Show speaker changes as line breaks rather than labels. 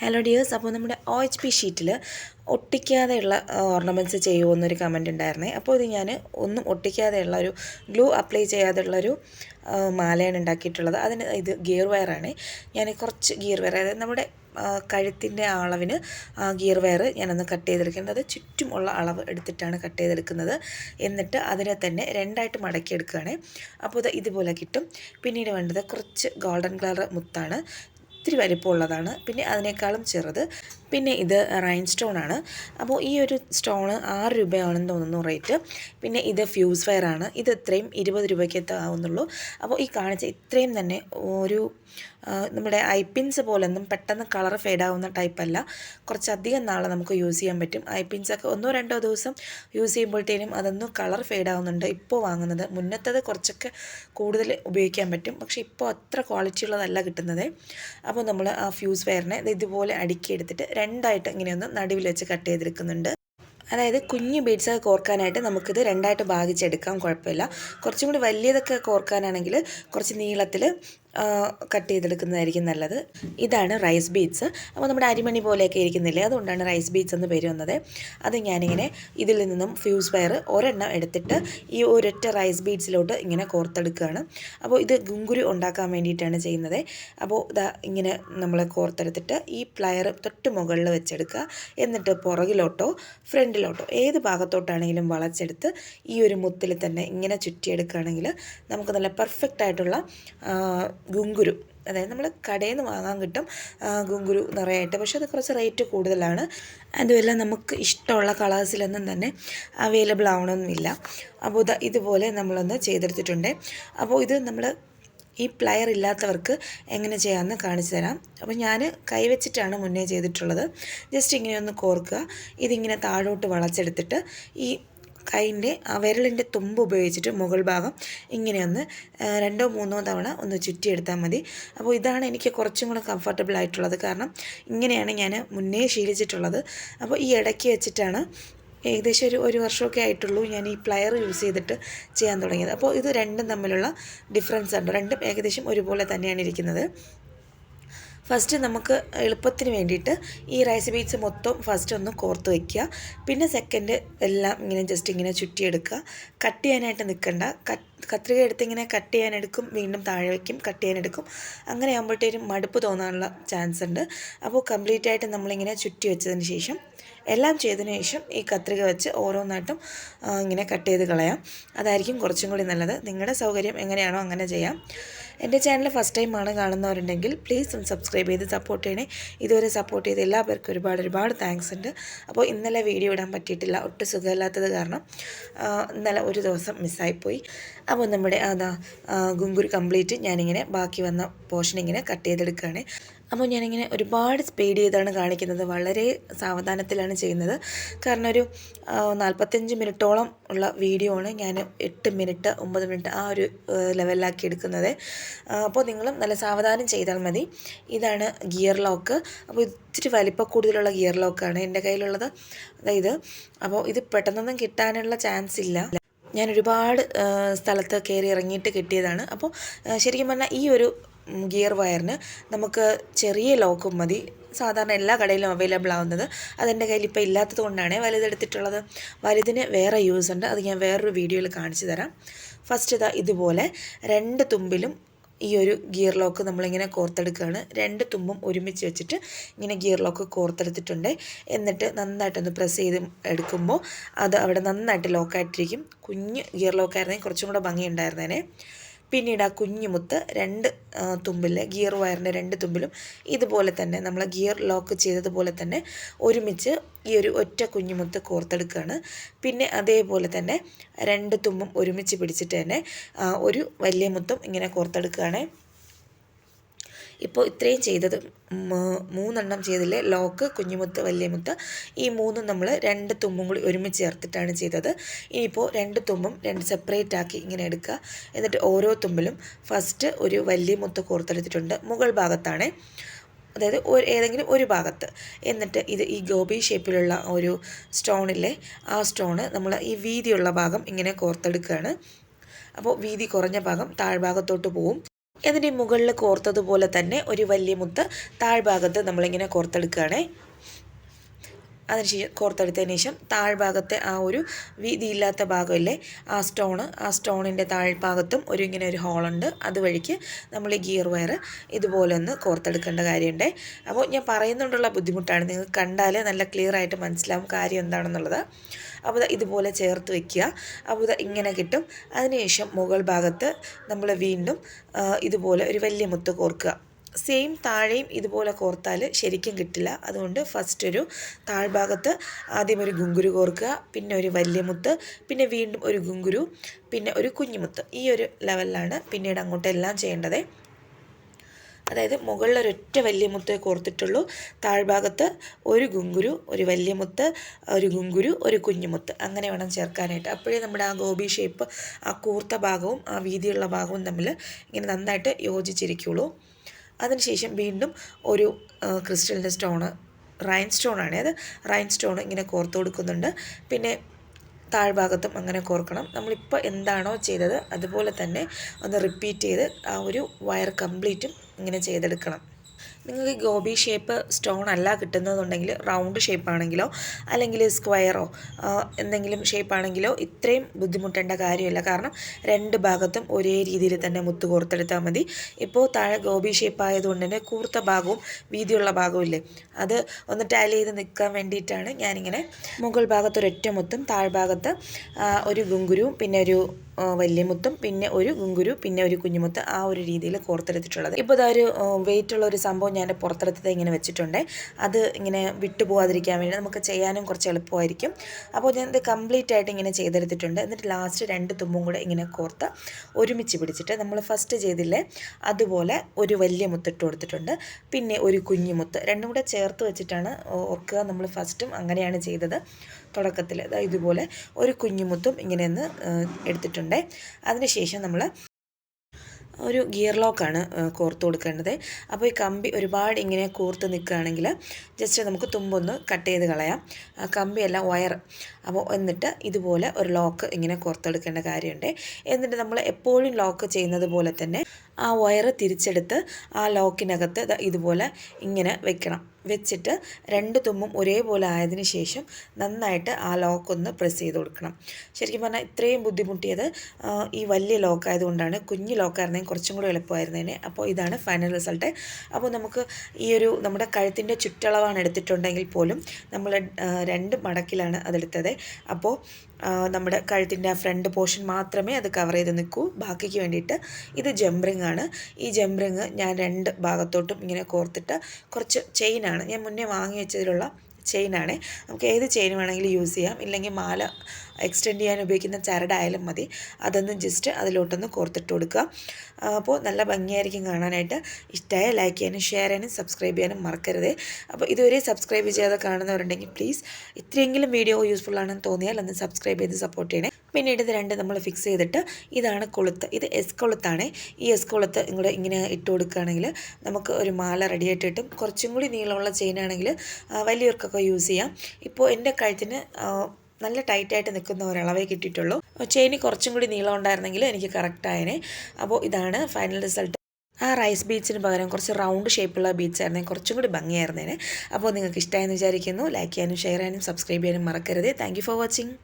Hello dears അപ്പോൾ നമ്മുടെ O H P ഷീറ്റിൽ ഒട്ടിക്കാതെയുള്ള ഓർണമെന്റ്സ് ചെയ്യുമോ എന്നൊരു കമന്റ് ഉണ്ടായിരുന്നേ. അപ്പോൾ ഇത് ഞാൻ ഒന്നും ഒട്ടിക്കാതെയുള്ള ഒരു ഗ്ലൂ അപ്ലൈ ചെയ്യാതെയുള്ളൊരു മാലയാണ് ഉണ്ടാക്കിയിട്ടുള്ളത്. അതിന് ഇത് ഗിയർ വയറാണ് ഞാൻ കുറച്ച് ഗിയർ വയർ അതായത് നമ്മുടെ കഴുത്തിന്റെ അളവിന് ഗിയർ വയർ ഞാനൊന്ന് കട്ട് ചെയ്തെടുക്കേണ്ടത് ചുറ്റും ഉള്ള അളവ് എടുത്തിട്ടാണ് കട്ട് ചെയ്തെടുക്കുന്നത്. എന്നിട്ട് അതിനെ തന്നെ രണ്ടായിട്ട് മടക്കിയെടുക്കുകയാണ്. അപ്പോൾ ഇത് ഇതുപോലെ കിട്ടും. പിന്നീട് വേണ്ടത് കുറച്ച് ഗോൾഡൻ കളർ മുത്താണ്. ഇത്തിരി വലിപ്പമുള്ളതാണ്. പിന്നെ അതിനേക്കാളും ചെറുത് പിന്നെ ഇത് റൈൻ സ്റ്റോൺ ആണ് അപ്പോൾ ഈ ഒരു സ്റ്റോണ് ആറ് രൂപയാണെന്ന് തോന്നുന്നു റേറ്റ്. പിന്നെ ഇത് ഫ്യൂസ് ഫയർ ആണ് ഇത് ഇത്രയും ഇരുപത് രൂപയ്ക്ക് ആവുന്നുള്ളൂ. അപ്പോൾ ഈ കാണിച്ച ഇത്രയും തന്നെ ഒരു നമ്മുടെ നമ്മുടെ ഐപ്പിൻസ് പോലൊന്നും പെട്ടെന്ന് കളർ ഫെയ്ഡ് ആവുന്ന ടൈപ്പ് അല്ല. കുറച്ചധികം നാളെ നമുക്ക് യൂസ് ചെയ്യാൻ പറ്റും. ഐപ്പിൻസ് ഒക്കെ ഒന്നോ രണ്ടോ ദിവസം യൂസ് ചെയ്യുമ്പോഴത്തേനും അതൊന്നും കളർ ഫെയ്ഡ് ആവുന്നുണ്ട്. ഇപ്പോൾ വാങ്ങുന്നത് മുന്നത്തത് കുറച്ചൊക്കെ കൂടുതൽ ഉപയോഗിക്കാൻ പറ്റും. പക്ഷേ ഇപ്പോൾ അത്ര ക്വാളിറ്റി ഉള്ളതല്ല കിട്ടുന്നത്. അപ്പോൾ നമ്മൾ ആ ഫ്യൂസ് വയറിനെ ഇത് ഇതുപോലെ അടുക്കി എടുത്തിട്ട് രണ്ടായിട്ട് ഇങ്ങനെയൊന്ന് നടുവിൽ വെച്ച് കട്ട് ചെയ്തെടുക്കുന്നുണ്ട്. അതായത് കുഞ്ഞു ബീഡ്സ് ഒക്കെ കോർക്കാനായിട്ട് നമുക്കിത് രണ്ടായിട്ട് ഭാഗിച്ചെടുക്കാം കുഴപ്പമില്ല. കുറച്ചും കൂടി വലിയതൊക്കെ കോർക്കാനാണെങ്കിൽ കുറച്ച് നീളത്തിൽ കട്ട് ചെയ്തെടുക്കുന്നതായിരിക്കും നല്ലത്. ഇതാണ് റൈസ് ബീഡ്സ് അപ്പോൾ നമ്മുടെ അരിമണി പോലെയൊക്കെ ഇരിക്കുന്നില്ലേ? അതുകൊണ്ടാണ് റൈസ് ബീഡ്സ് എന്ന് പേര് വന്നത്. അത് ഞാനിങ്ങനെ ഇതിൽ നിന്നും ഫ്യൂസ് വയർ ഒരെണ്ണം എടുത്തിട്ട് ഈ ഒരൊറ്റ റൈസ് ബീഡ്സിലോട്ട് ഇങ്ങനെ കോർത്തെടുക്കുകയാണ്. അപ്പോൾ ഇത് ഗുങ്കുരു ഉണ്ടാക്കാൻ വേണ്ടിയിട്ടാണ് ചെയ്യുന്നത്. അപ്പോൾ ഇതാ ഇങ്ങനെ നമ്മൾ കോർത്തെടുത്തിട്ട് ഈ പ്ലയർ തൊട്ട് മുകളിൽ വെച്ചെടുക്കുക. എന്നിട്ട് പുറകിലോട്ടോ ഫ്രണ്ടിലോട്ടോ ഏത് ഭാഗത്തോട്ടാണെങ്കിലും വളച്ചെടുത്ത് ഈ ഒരു മുത്തിൽ തന്നെ ഇങ്ങനെ ചുറ്റിയെടുക്കുകയാണെങ്കിൽ നമുക്ക് നല്ല പെർഫെക്റ്റ് ആയിട്ടുള്ള ഗുങ്കുരു. അതായത് നമ്മൾ കടയിൽ നിന്ന് വാങ്ങാൻ കിട്ടും ഗുങ്കുരു നിറയായിട്ട്. പക്ഷേ അത് കുറച്ച് റേറ്റ് കൂടുതലാണ്. അതുമല്ല നമുക്ക് ഇഷ്ടമുള്ള കളേഴ്സിലൊന്നും തന്നെ അവൈലബിൾ ആവണമെന്നില്ല അപ്പോൾ ഇത് ഇതുപോലെ നമ്മളൊന്ന് ചെയ്തെടുത്തിട്ടുണ്ട്. അപ്പോൾ ഇത് നമ്മൾ ഈ പ്ലയർ ഇല്ലാത്തവർക്ക് എങ്ങനെ ചെയ്യാമെന്ന് കാണിച്ചു തരാം. അപ്പോൾ ഞാൻ കൈവച്ചിട്ടാണ് മുന്നേ ചെയ്തിട്ടുള്ളത്. ജസ്റ്റ് ഇങ്ങനെ ഒന്ന് കോർക്കുക. ഇതിങ്ങനെ താഴോട്ട് വളച്ചെടുത്തിട്ട് ഈ കൈന്റെ ആ വിരലിന്റെ തുമ്പ് ഉപയോഗിച്ചിട്ട് മുകൾ ഭാഗം ഇങ്ങനെ ഒന്ന് രണ്ടോ മൂന്നോ തവണ ഒന്ന് ചുറ്റിയെടുത്താൽ മതി. അപ്പോൾ ഇതാണ് എനിക്ക് കുറച്ചും കൂടെ കംഫർട്ടബിൾ ആയിട്ടുള്ളത്. കാരണം ഇങ്ങനെയാണ് ഞാൻ മുന്നേ ശീലിച്ചിട്ടുള്ളത്. അപ്പോൾ ഈ ഇടയ്ക്ക് വെച്ചിട്ടാണ് ഏകദേശം ഒരു ഒരു വർഷമൊക്കെ ആയിട്ടുള്ളൂ ഞാൻ ഈ പ്ലയർ യൂസ് ചെയ്തിട്ട് ചെയ്യാൻ തുടങ്ങിയത്. അപ്പോൾ ഇത് രണ്ടും തമ്മിലുള്ള ഡിഫറൻസ് ഉണ്ട്? രണ്ടും ഏകദേശം ഒരുപോലെ തന്നെയാണ് ഇരിക്കുന്നത്. ഫസ്റ്റ് നമുക്ക് എളുപ്പത്തിന് വേണ്ടിയിട്ട് ഈ റൈസ് ബീറ്റ്സ് മൊത്തം ഫസ്റ്റ് ഒന്ന് കോർത്ത് വയ്ക്കുക പിന്നെ സെക്കൻഡ് എല്ലാം ഇങ്ങനെ ജസ്റ്റ് ഇങ്ങനെ ചുറ്റിയെടുക്കുക. കട്ട് ചെയ്യാനായിട്ട് നിൽക്കണ്ട. കത്രിക എടുത്ത് ഇങ്ങനെ കട്ട് ചെയ്യാനെടുക്കും. വീണ്ടും താഴെ വയ്ക്കും കട്ട് ചെയ്യാനെടുക്കും. അങ്ങനെ ആകുമ്പോഴത്തേനും മടുപ്പ് തോന്നാനുള്ള ചാൻസ് ഉണ്ട്. അപ്പോൾ കംപ്ലീറ്റ് ആയിട്ട് നമ്മളിങ്ങനെ ചുറ്റി വെച്ചതിന് ശേഷം എല്ലാം ചെയ്തതിന് ശേഷം ഈ കത്രിക വെച്ച് ഓരോന്നായിട്ടും ഇങ്ങനെ കട്ട് ചെയ്ത് കളയാം. അതായിരിക്കും കുറച്ചും കൂടി നല്ലത്. നിങ്ങളുടെ സൗകര്യം എങ്ങനെയാണോ അങ്ങനെ ചെയ്യാം. എന്റെ ചാനൽ ഫസ്റ്റ് ടൈമാണ് കാണുന്നവരുണ്ടെങ്കിൽ പ്ലീസ് ഒന്ന് സബ്സ്ക്രൈബ് ചെയ്ത് സപ്പോർട്ട് ചെയ്യണേ. ഇതുവരെ സപ്പോർട്ട് ചെയ്ത എല്ലാവർക്കും ഒരുപാട് ഒരുപാട് താങ്ക്സ് ഉണ്ട്. അപ്പോൾ ഇന്നലെ വീഡിയോ ഇടാൻ പറ്റിയിട്ടില്ല. ഒട്ടും സുഖമില്ലാത്തത് കാരണം ഇന്നലെ ഒരു ദിവസം മിസ്സായിപ്പോയി അപ്പോൾ നമ്മുടെ അതാ ഗുങ്കുരു കംപ്ലീറ്റ് ഞാനിങ്ങനെ ബാക്കി വന്ന പോർഷൻ ഇങ്ങനെ കട്ട് ചെയ്തെടുക്കുകയാണ്. അപ്പോൾ ഞാനിങ്ങനെ ഒരുപാട് സ്പീഡ് ചെയ്താണ് കാണിക്കുന്നത്. വളരെ സാവധാനത്തിലാണ് ചെയ്യുന്നത്. കാരണം ഒരു നാൽപ്പത്തഞ്ച് മിനിറ്റോളം ഉള്ള വീഡിയോ ആണ് ഞാൻ എട്ട് മിനിറ്റ് ഒമ്പത് മിനിറ്റ് ആ ഒരു ലെവലിലാക്കി എടുക്കുന്നത്. അപ്പോൾ നിങ്ങളും നല്ല സാവധാനം ചെയ്താൽ മതി. ഇതാണ് ഗിയർ ലോക്ക് അപ്പോൾ ഇത്തിരി വലിപ്പം കൂടുതലുള്ള ഗിയർ ലോക്കാണ് എന്റെ കയ്യിലുള്ളത്. അതായത് അപ്പോൾ ഇത് പെട്ടെന്നൊന്നും കിട്ടാനുള്ള ചാൻസ് ഇല്ല. ഞാൻ ഒരുപാട് സ്ഥലത്ത് കയറി ഇറങ്ങിയിട്ട് കിട്ടിയതാണ്. അപ്പോൾ ശരിക്കും പറഞ്ഞാൽ ഈ ഒരു ഗിയർ വയറിന് നമുക്ക് ചെറിയ ലോക്കും മതി. സാധാരണ എല്ലാ കടയിലും അവൈലബിൾ ആവുന്നത് അതെന്റെ കയ്യിൽ ഇപ്പോൾ ഇല്ലാത്തത് കൊണ്ടാണ് വലുതെടുത്തിട്ടുള്ളത്. വലുതിന് വേറെ യൂസ് ഉണ്ട്. അത് ഞാൻ വേറൊരു വീഡിയോയിൽ കാണിച്ചു തരാം. ഫസ്റ്റ് ഇതാ ഇതുപോലെ രണ്ട് തുമ്പിലും ഈ ഒരു ഗിയർ ലോക്ക് നമ്മളിങ്ങനെ കോർത്തെടുക്കുകയാണ് രണ്ട് തുമ്പും ഒരുമിച്ച് വെച്ചിട്ട് ഇങ്ങനെ ഗിയർ ലോക്ക് കോർത്തെടുത്തിട്ടുണ്ട്. എന്നിട്ട് നന്നായിട്ടൊന്ന് പ്രസ് ചെയ്ത് എടുക്കുമ്പോൾ അത് അവിടെ നന്നായിട്ട് ലോക്കായിട്ടിരിക്കും കുഞ്ഞ് ഗിയർ ലോക്കായിരുന്നെങ്കിൽ കുറച്ചും കൂടെ ഭംഗിയുണ്ടായിരുന്നേനെ. പിന്നീട് ആ കുഞ്ഞുമുത്ത് രണ്ട് തുമ്പിൽ ഗിയർ വയറിന്റെ രണ്ട് തുമ്പിലും ഇതുപോലെ തന്നെ നമ്മൾ ഗിയർ ലോക്ക് ചെയ്തതുപോലെ തന്നെ ഒരുമിച്ച് ഈ ഒരു ഒറ്റ കുഞ്ഞുമുത്ത് കോർത്തെടുക്കുകയാണ്. പിന്നെ അതേപോലെ തന്നെ രണ്ട് തുമ്പും ഒരുമിച്ച് പിടിച്ചിട്ട് തന്നെ ഒരു വലിയ മുത്തും ഇങ്ങനെ കോർത്തെടുക്കുകയാണ്. ഇപ്പോൾ ഇത്രയും ചെയ്തത് മൂന്നെണ്ണം ചെയ്തില്ലേ? ലോക്ക് കുഞ്ഞുമുത്ത് വലിയമുത്ത്. ഈ മൂന്നും നമ്മൾ രണ്ട് തുമ്പും കൂടി ഒരുമിച്ച് ചേർത്തിട്ടാണ് ചെയ്തത്. ഇനിയിപ്പോൾ രണ്ട് തുമ്പും രണ്ട് സെപ്പറേറ്റ് ആക്കി ഇങ്ങനെ എടുക്കുക. എന്നിട്ട് ഓരോ തുമ്പിലും ഫസ്റ്റ് ഒരു വലിയ മുത്ത് കോർത്തെടുത്തിട്ടുണ്ട്. മുകൾ ഭാഗത്താണ്. അതായത് ഒരു ഏതെങ്കിലും ഒരു ഭാഗത്ത്. എന്നിട്ട് ഇത് ഈ ഗോപി ഷേപ്പിലുള്ള ഒരു സ്റ്റോണില്ലേ ആ സ്റ്റോണ് നമ്മൾ ഈ വീതിയുള്ള ഭാഗം ഇങ്ങനെ കോർത്തെടുക്കുകയാണ്. അപ്പോൾ വീതി കുറഞ്ഞ ഭാഗം താഴ്ഭാഗത്തോട്ട് പോവും. ഇതിന്റെ മുകളിൽ കോർത്തതുപോലെ തന്നെ ഒരു വലിയ മുത്ത് താഴ്ഭാഗത്ത് നമ്മളിങ്ങനെ കോർത്തെടുക്കുകയാണേ. അതിനുശേഷം കോർത്തെടുത്തതിന് ശേഷം താഴ്ഭാഗത്തെ ആ ഒരു വീതിയില്ലാത്ത ഭാഗമല്ലേ ആ സ്റ്റോണ് ആ സ്റ്റോണിന്റെ താഴ്ഭാഗത്തും ഒരു ഇങ്ങനെ ഒരു ഹോളുണ്ട്. അതുവഴിക്ക് നമ്മൾ ഈ ഗിയർ വയർ ഇതുപോലെ ഒന്ന് കോർത്തെടുക്കേണ്ട കാര്യമുണ്ട്. അപ്പോൾ ഞാൻ പറയുന്നുണ്ടുള്ള ബുദ്ധിമുട്ടാണ്. നിങ്ങൾ കണ്ടാൽ നല്ല ക്ലിയർ ആയിട്ട് മനസ്സിലാവും കാര്യം എന്താണെന്നുള്ളത്. അപ്പോൾ ഇതുപോലെ ചേർത്ത് വെക്കുക. അപ്പോൾ ഇങ്ങനെ കിട്ടും. അതിനുശേഷം മുകൾ ഭാഗത്ത് നമ്മൾ വീണ്ടും ഇതുപോലെ ഒരു വലിയ മുത്ത് കോർക്കുക. സെയിം താഴെയും ഇതുപോലെ കോർത്താൽ ശരിക്കും കിട്ടില്ല. അതുകൊണ്ട് ഫസ്റ്റ് ഒരു താഴ്ഭാഗത്ത് ആദ്യം ഒരു ഗുങ്കുരു കോർക്കുക പിന്നെ ഒരു വലിയ മുത്ത് പിന്നെ വീണ്ടും ഒരു ഗുങ്കുരു പിന്നെ ഒരു കുഞ്ഞുമുത്ത്. ഈ ഒരു ലെവലിലാണ് പിന്നീട് അങ്ങോട്ട് എല്ലാം ചെയ്യേണ്ടത്. അതായത് മുകളിലൊരൊറ്റ വലിയ മുത്തേ കോർത്തിട്ടുള്ളൂ. താഴ്ഭാഗത്ത് ഒരു ഗുങ്കുരു ഒരു വലിയ മുത്ത് ഒരു ഗുങ്കുരു ഒരു കുഞ്ഞുമുത്ത്. അങ്ങനെ വേണം ചേർക്കാനായിട്ട്. അപ്പോഴേ നമ്മുടെ ആ ഗോപി ഷേപ്പ് ആ കൂർത്ത ഭാഗവും ആ വീതിയുള്ള ഭാഗവും തമ്മിൽ ഇങ്ങനെ നന്നായിട്ട് യോജിച്ചിരിക്കുള്ളൂ. അതിനുശേഷം വീണ്ടും ഒരു ക്രിസ്റ്റലിന്റെ സ്റ്റോണ് റൈൻ സ്റ്റോണാണ്. അത് റൈൻ സ്റ്റോൺ ഇങ്ങനെ കോർത്ത് കൊടുക്കുന്നുണ്ട്. പിന്നെ താഴ്ഭാഗത്തും അങ്ങനെ കോർക്കണം. നമ്മളിപ്പോൾ എന്താണോ ചെയ്തത് അതുപോലെ തന്നെ ഒന്ന് റിപ്പീറ്റ് ചെയ്ത് ആ ഒരു വയർ കംപ്ലീറ്റും ഇങ്ങനെ ചെയ്തെടുക്കണം. നിങ്ങൾക്ക് ഗോബി ഷേപ്പ് സ്റ്റോൺ അല്ല കിട്ടുന്നതെന്നുണ്ടെങ്കിൽ റൗണ്ട് ഷേപ്പ് ആണെങ്കിലോ അല്ലെങ്കിൽ സ്ക്വയറോ എന്തെങ്കിലും ഷേപ്പ് ആണെങ്കിലോ ഇത്രയും ബുദ്ധിമുട്ടേണ്ട കാര്യമില്ല. കാരണം രണ്ട് ഭാഗത്തും ഒരേ രീതിയിൽ തന്നെ മുത്ത് കോർത്തെടുത്താൽ മതി. ഇപ്പോൾ താഴെ ഗോബി ഷേപ്പ് ആയതുകൊണ്ട് തന്നെ കൂർത്ത ഭാഗവും വീതിയുള്ള ഭാഗവും ഇല്ലേ? അത് ഒന്ന് ടൈൽ ചെയ്ത് നിൽക്കാൻ വേണ്ടിയിട്ടാണ് ഞാനിങ്ങനെ മുകൾ ഭാഗത്ത് ഒരൊറ്റ മുത്തും താഴ്ഭാഗത്ത് ഒരു ഗുങ്കുരുവും പിന്നെ ഒരു വലിയ മുത്തും പിന്നെ ഒരു ഗുങ്കുരു പിന്നെ ഒരു കുഞ്ഞുമുത്ത് ആ ഒരു രീതിയിൽ കോർത്തെടുത്തിട്ടുള്ളത്. ഇപ്പോൾ ഇതൊരു വെയിറ്റ് ഉള്ള ഒരു സംഭവം ഞാൻ പുറത്തെടുത്തത് ഇങ്ങനെ വെച്ചിട്ടുണ്ട്. അത് ഇങ്ങനെ വിട്ടുപോകാതിരിക്കാൻ വേണ്ടി നമുക്ക് ചെയ്യാനും കുറച്ച് എളുപ്പമായിരിക്കും. അപ്പോൾ ഞാൻ കംപ്ലീറ്റ് ആയിട്ട് ഇങ്ങനെ ചെയ്തെടുത്തിട്ടുണ്ട്. എന്നിട്ട് ലാസ്റ്റ് രണ്ട് തുമ്പും കൂടെ ഇങ്ങനെ കോർത്ത് ഒരുമിച്ച് പിടിച്ചിട്ട് നമ്മൾ ഫസ്റ്റ് ചെയ്തില്ലേ അതുപോലെ ഒരു വലിയ മുത്തിട്ട് കൊടുത്തിട്ടുണ്ട്. പിന്നെ ഒരു കുഞ്ഞുമുത്ത് രണ്ടും കൂടെ ചേർത്ത് വെച്ചിട്ടാണ് ഓർക്കുക നമ്മൾ ഫസ്റ്റും അങ്ങനെയാണ് ചെയ്തത്. തുടക്കത്തിൽ ഇതുപോലെ ഒരു കുഞ്ഞുമുത്തും ഇങ്ങനെയൊന്ന് എടുത്തിട്ടുണ്ട്. അതിനുശേഷം നമ്മൾ ഒരു ഗിയർ ലോക്കാണ് കോർത്ത് കൊടുക്കേണ്ടത്. അപ്പോൾ ഈ കമ്പി ഒരുപാട് ഇങ്ങനെ കോർത്ത് നിൽക്കുകയാണെങ്കിൽ ജസ്റ്റ് നമുക്ക് തുമ്പൊന്ന് കട്ട് ചെയ്ത് കളയാം. കമ്പിയല്ല വയർ അപ്പോൾ എന്നിട്ട് ഇതുപോലെ ഒരു ലോക്ക് ഇങ്ങനെ കോർത്തെടുക്കേണ്ട കാര്യമുണ്ട്. എന്നിട്ട് നമ്മൾ എപ്പോഴും ലോക്ക് ചെയ്യുന്നത് പോലെ തന്നെ ആ വയർ തിരിച്ചെടുത്ത് ആ ലോക്കിനകത്ത് ഇതുപോലെ ഇങ്ങനെ വെക്കണം. വെച്ചിട്ട് രണ്ട് തുമ്മും ഒരേപോലെ ആയതിനു ശേഷം നന്നായിട്ട് ആ ലോക്കൊന്ന് പ്രസ് ചെയ്ത് കൊടുക്കണം. ശരിക്കും പറഞ്ഞാൽ ഇത്രയും ബുദ്ധിമുട്ടിയത് ഈ വലിയ ലോക്ക് ആയതുകൊണ്ടാണ്. കുഞ്ഞു ലോക്കായിരുന്നെങ്കിൽ കുറച്ചും കൂടി എളുപ്പമായിരുന്നേനെ. അപ്പോൾ ഇതാണ് ഫൈനൽ റിസൾട്ട് അപ്പോൾ നമുക്ക് ഈ ഒരു നമ്മുടെ കഴുത്തിന്റെ ചുറ്റളവാണ് എടുത്തിട്ടുണ്ടെങ്കിൽ പോലും നമ്മൾ രണ്ട് മടക്കിലാണ് അതെടുത്തത്. അപ്പോൾ നമ്മുടെ കഴുത്തിന്റെ ആ ഫ്രണ്ട് പോർഷൻ മാത്രമേ അത് കവർ ചെയ്ത് നിൽക്കൂ. ബാക്കിക്ക് വേണ്ടിയിട്ട് ഇത് ജംബ്രിങ് ആണ്. ഈ ജംബ്രിങ് ഞാൻ രണ്ട് ഭാഗത്തോട്ടും ഇങ്ങനെ കോർത്തിട്ട് കുറച്ച് ചെയിനാണ് ഞാൻ മുന്നേ വാങ്ങി വെച്ചതിലുള്ള ചെയിനാണ് നമുക്ക് ഏത് ചെയിൻ വേണമെങ്കിലും യൂസ് ചെയ്യാം. ഇല്ലെങ്കിൽ മാല എക്സ്റ്റെൻഡ് ചെയ്യാൻ ഉപയോഗിക്കുന്ന ചരടായാലും മതി. അതൊന്ന് ജസ്റ്റ് അതിലോട്ടൊന്ന് കോർത്തിട്ട് കൊടുക്കുക. അപ്പോൾ നല്ല ഭംഗിയായിരിക്കും കാണാനായിട്ട്. ഇഷ്ടമായ ലൈക്ക് ചെയ്യാനും ഷെയർ ചെയ്യാനും സബ്സ്ക്രൈബ് ചെയ്യാനും മറക്കരുത്. അപ്പോൾ ഇതുവരെ സബ്സ്ക്രൈബ് ചെയ്യാതെ കാണുന്നവരുണ്ടെങ്കിൽ പ്ലീസ് ഇത്രയെങ്കിലും വീഡിയോ യൂസ്ഫുൾ ആണെന്ന് തോന്നിയാൽ ഒന്ന് സബ്സ്ക്രൈബ് ചെയ്ത് സപ്പോർട്ട് ചെയ്യണേ. പിന്നീട് ഇത് രണ്ട് നമ്മൾ ഫിക്സ് ചെയ്തിട്ട് ഇതാണ് കൊളുത്ത്. ഇത് എസ് കൊളുത്താണ്. ഈ എസ് കൊളുത്ത് ഇങ്ങോട്ട് ഇങ്ങനെ ഇട്ട് കൊടുക്കുകയാണെങ്കിൽ നമുക്ക് ഒരു മാല റെഡിയായിട്ട് കിട്ടും. കുറച്ചും കൂടി നീളമുള്ള ചെയിനാണെങ്കിൽ വലിയവർക്കൊക്കെ യൂസ് ചെയ്യാം. ഇപ്പോൾ എന്റെ കഴുത്തിന് നല്ല ടൈറ്റായിട്ട് നിൽക്കുന്ന ഒരളവേ കിട്ടിയിട്ടുള്ളൂ. ചെയിന് കുറച്ചും കൂടി നീളം ഉണ്ടായിരുന്നെങ്കിൽ എനിക്ക് കറക്റ്റായനെ അപ്പോൾ ഇതാണ് ഫൈനൽ റിസൾട്ട് ആ റൈസ് ബീച്ചിന് പകരം കുറച്ച് റൗണ്ട് ഷേപ്പുള്ള ബീച്ച് ആയിരുന്നെങ്കിൽ കുറച്ചും കൂടി ഭംഗിയായിരുന്നേനെ. അപ്പോൾ നിങ്ങൾക്ക് ഇഷ്ടമായെന്ന് വിചാരിക്കുന്നു. ലൈക്ക് ചെയ്യാനും ഷെയർ ചെയ്യാനും സബ്സ്ക്രൈബ് ചെയ്യാനും മറക്കരുത്. Thank for watching